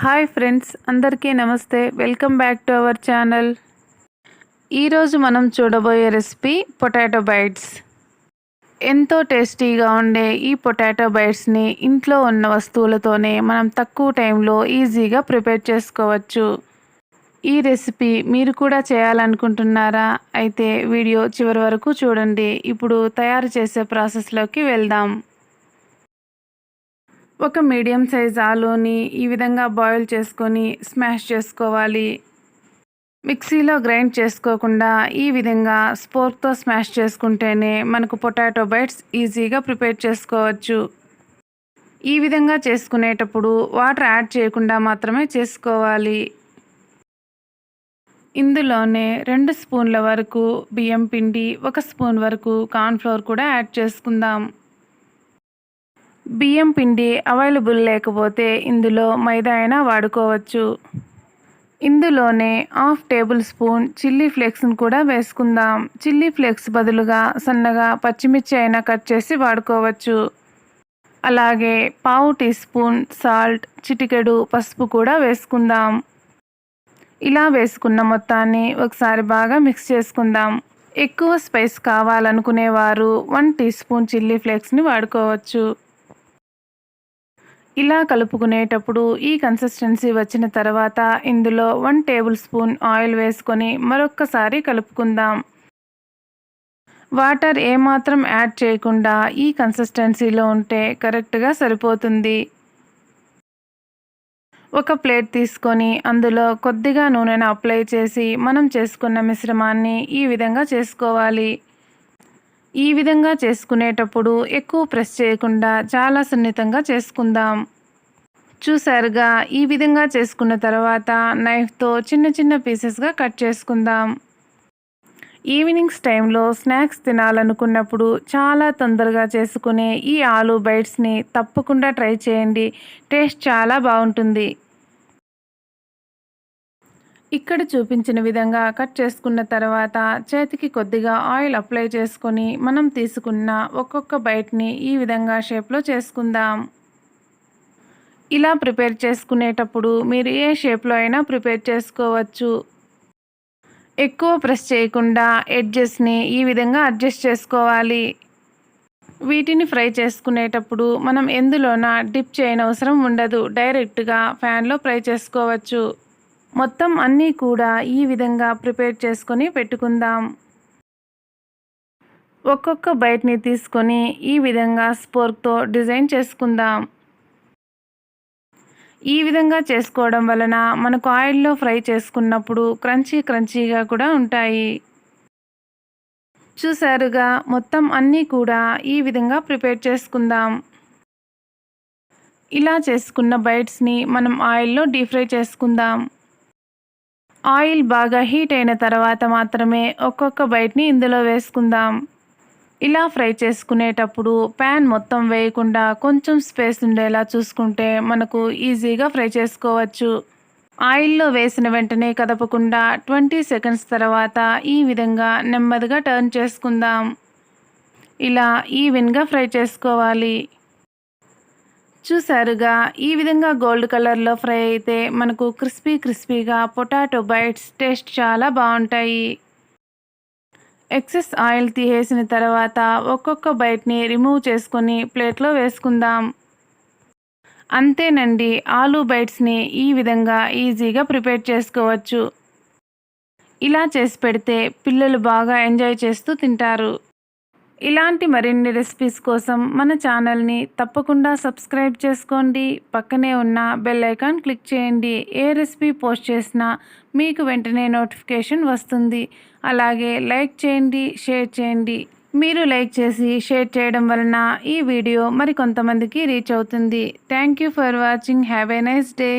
Hi friends అందరికీ నమస్తే. Welcome back to our channel. ఈరోజు మనం చూడబోయే రెసిపీ పొటాటో బైట్స్. ఎంతో టేస్టీగా ఉండే ఈ పొటాటో బైట్స్ని ఇంట్లో ఉన్న వస్తువులతోనే మనం తక్కువ టైంలో ఈజీగా ప్రిపేర్ చేసుకోవచ్చు. ఈ రెసిపీ మీరు కూడా చేయాలనుకుంటున్నారా? అయితే వీడియో చివరి వరకు చూడండి. ఇప్పుడు తయారు చేసే ప్రాసెస్లోకి వెళ్దాం. ఒక మీడియం సైజ్ ఆలూని ఈ విధంగా బాయిల్ చేసుకొని స్మాష్ చేసుకోవాలి. మిక్సీలో గ్రైండ్ చేసుకోకుండా ఈ విధంగా స్పోర్క్తో స్మాష్ చేసుకుంటేనే మనకు పొటాటో బైట్స్ ఈజీగా ప్రిపేర్ చేసుకోవచ్చు. ఈ విధంగా చేసుకునేటప్పుడు వాటర్ యాడ్ చేయకుండా మాత్రమే చేసుకోవాలి. ఇందులోనే రెండు స్పూన్ల వరకు బియ్యం పిండి ఒక స్పూన్ వరకు కార్న్ఫ్లోర్ కూడా యాడ్ చేసుకుందాం. బియ్యం పిండి అవైలబుల్ లేకపోతే ఇందులో మైదా అయినా వాడుకోవచ్చు. ఇందులోనే హాఫ్ టేబుల్ స్పూన్ చిల్లీ ఫ్లేక్స్ని కూడా వేసుకుందాం. చిల్లీ ఫ్లేక్స్ బదులుగా సన్నగా పచ్చిమిర్చి అయినా కట్ చేసి వాడుకోవచ్చు. అలాగే పావు టీ స్పూన్ సాల్ట్ చిటికెడు పసుపు కూడా వేసుకుందాం. ఇలా వేసుకున్న మొత్తాన్ని ఒకసారి బాగా మిక్స్ చేసుకుందాం. ఎక్కువ స్పైస్ కావాలనుకునేవారు వన్ టీ స్పూన్ చిల్లీ ఫ్లేక్స్ని వాడుకోవచ్చు. ఇలా కలుపుకునేటప్పుడు ఈ కన్సిస్టెన్సీ వచ్చిన తర్వాత ఇందులో వన్ టేబుల్ స్పూన్ ఆయిల్ వేసుకొని మరొక్కసారి కలుపుకుందాం. వాటర్ ఏమాత్రం యాడ్ చేయకుండా ఈ కన్సిస్టెన్సీలో ఉంటే కరెక్ట్గా సరిపోతుంది. ఒక ప్లేట్ తీసుకొని అందులో కొద్దిగా నూనెను అప్లై చేసి మనం చేసుకున్న మిశ్రమాన్ని ఈ విధంగా చేసుకోవాలి. ఈ విధంగా చేసుకునేటప్పుడు ఎక్కువ ప్రెస్ చేయకుండా చాలా సున్నితంగా చేసుకుందాం. చూసారుగా ఈ విధంగా చేసుకున్న తర్వాత నైఫ్తో చిన్న చిన్న పీసెస్గా కట్ చేసుకుందాం. ఈవినింగ్స్ టైంలో స్నాక్స్ తినాలనుకున్నప్పుడు చాలా తొందరగా చేసుకునే ఈ ఆలూ బైట్స్ని తప్పకుండా ట్రై చేయండి. టేస్ట్ చాలా బాగుంటుంది. ఇక్కడ చూపించిన విధంగా కట్ చేసుకున్న తర్వాత చేతికి కొద్దిగా ఆయిల్ అప్లై చేసుకొని మనం తీసుకున్న ఒక్కొక్క బైట్ని ఈ విధంగా షేప్లో చేసుకుందాం. ఇలా ప్రిపేర్ చేసుకునేటప్పుడు మీరు ఏ షేప్లో అయినా ప్రిపేర్ చేసుకోవచ్చు. ఎక్కువ ప్రెస్ చేయకుండా ఎడ్జెస్ని ఈ విధంగా అడ్జస్ట్ చేసుకోవాలి. వీటిని ఫ్రై చేసుకునేటప్పుడు మనం ఎందులోన డిప్ చేయనవసరం ఉండదు. డైరెక్ట్గా ఫ్యాన్లో ఫ్రై చేసుకోవచ్చు. మొత్తం అన్నీ కూడా ఈ విధంగా ప్రిపేర్ చేసుకొని పెట్టుకుందాం. ఒక్కొక్క బయటని తీసుకొని ఈ విధంగా స్పోర్క్తో డిజైన్ చేసుకుందాం. ఈ విధంగా చేసుకోవడం వలన మనకు ఆయిల్లో ఫ్రై చేసుకున్నప్పుడు క్రంచీ క్రంచీగా కూడా ఉంటాయి. చూసారుగా మొత్తం అన్నీ కూడా ఈ విధంగా ప్రిపేర్ చేసుకుందాం. ఇలా చేసుకున్న బైట్స్ని మనం ఆయిల్లో డీప్ ఫ్రై చేసుకుందాం. ఆయిల్ బాగా హీట్ అయిన తర్వాత మాత్రమే ఒక్కొక్క బైట్ని ఇందులో వేసుకుందాం. ఇలా ఫ్రై చేసుకునేటప్పుడు ప్యాన్ మొత్తం వేయకుండా కొంచెం స్పేస్ ఉండేలా చూసుకుంటే మనకు ఈజీగా ఫ్రై చేసుకోవచ్చు. ఆయిల్లో వేసిన వెంటనే కదపకుండా ట్వంటీ సెకండ్స్ తర్వాత ఈ విధంగా నెమ్మదిగా టర్న్ చేసుకుందాం. ఇలా ఈవెన్గా ఫ్రై చేసుకోవాలి. చూసారుగా ఈ విధంగా గోల్డ్ కలర్లో ఫ్రై అయితే మనకు క్రిస్పీ క్రిస్పీగా పొటాటో బైట్స్ టేస్ట్ చాలా బాగుంటాయి. ఎక్సెస్ ఆయిల్ తీసేసిన తర్వాత ఒక్కొక్క బైట్ని రిమూవ్ చేసుకొని ప్లేట్లో వేసుకుందాం. అంతేనండి ఆలూ బైట్స్ని ఈ విధంగా ఈజీగా ప్రిపేర్ చేసుకోవచ్చు. ఇలా చేసి పెడితే పిల్లలు బాగా ఎంజాయ్ చేస్తూ తింటారు. ఇలాంటి మరిన్ని రెసిపీస్ కోసం మన ఛానల్ని తప్పకుండా సబ్స్క్రైబ్ చేసుకోండి. పక్కనే ఉన్న బెల్ ఐకాన్ క్లిక్ చేయండి. ఏ రెసిపీ పోస్ట్ చేసినా మీకు వెంటనే నోటిఫికేషన్ వస్తుంది. అలాగే లైక్ చేయండి షేర్ చేయండి. మీరు లైక్ చేసి షేర్ చేయడం వలన ఈ వీడియో మరి కొంతమందికి రీచ్ అవుతుంది. Thank you for watching have a nice day